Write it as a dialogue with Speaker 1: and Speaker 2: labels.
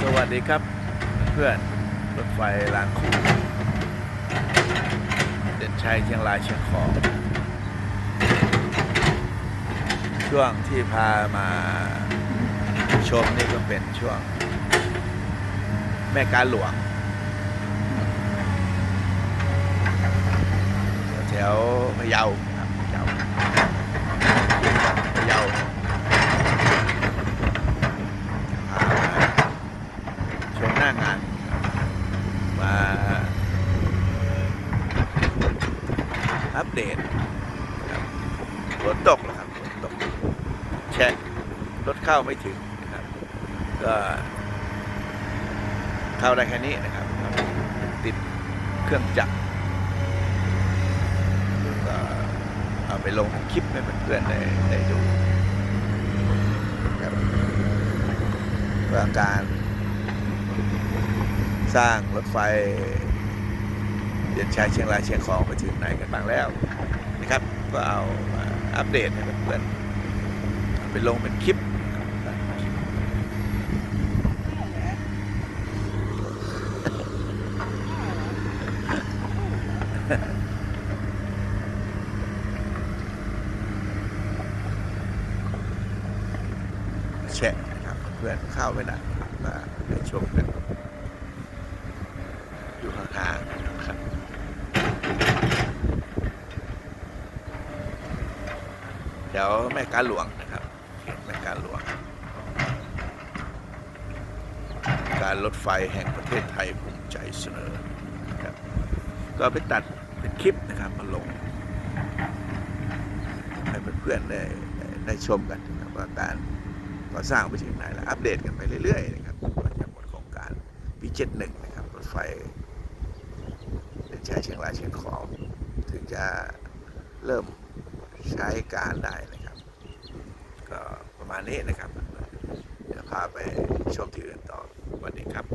Speaker 1: สวัสดีครับเพื่อนรถไฟรางคูเด่นชัยเชียงรายเชียงของ ช่วงที่พามาชมนี่ก็เป็นช่วง แม่การหลวง แถวพะเยาครับพะเยาพะเยาพามาชมหน้างาน มาอัปเดตครับฝนตกนะครับฝนตกแชะรถเข้าไม่ถึงนะครับก็เข้าได้แค่นี้นะครับ ติดเครื่องจักรก็เอาไปลงคลิปให้เพื่อนๆได้ได้ดูครับว่าการ สร้างรถไฟเดียนชัยเชียงรายเชียงของไปถึงไหนกันบ้างแล้วนะครับก็เอามาอัปเดตให้เพื่อนๆไปลงเป็นคลิปแชะนะครับเพื่อนเข้าไปนะมาได้ชมกัน ยู่ห่าครับเดี๋ยวแม่การหลวงนะครับเขตแม่การหลวง การรถไฟแห่งประเทศไทยภูมิใจเสนอครับก็ไปตัดเป็นคลิปนะครับมาลง ให้เพื่อนๆได้ได้ได้ชมกันนะครับว่าการก่อสร้างไปถึงไหนแล้วอัปเดตกันไปเรื่อยๆนะครับก่อนจะหมดโครงการปีเจ็ดหนึ่งนะครับรถไฟ ช้เชียงรายเชียงของ ถึงจะเริ่มใช้การได้นะครับ ก็ประมาณนี้นะครับเดี๋ยวพาไปชมที่อื่นต่อวันนี้ครับ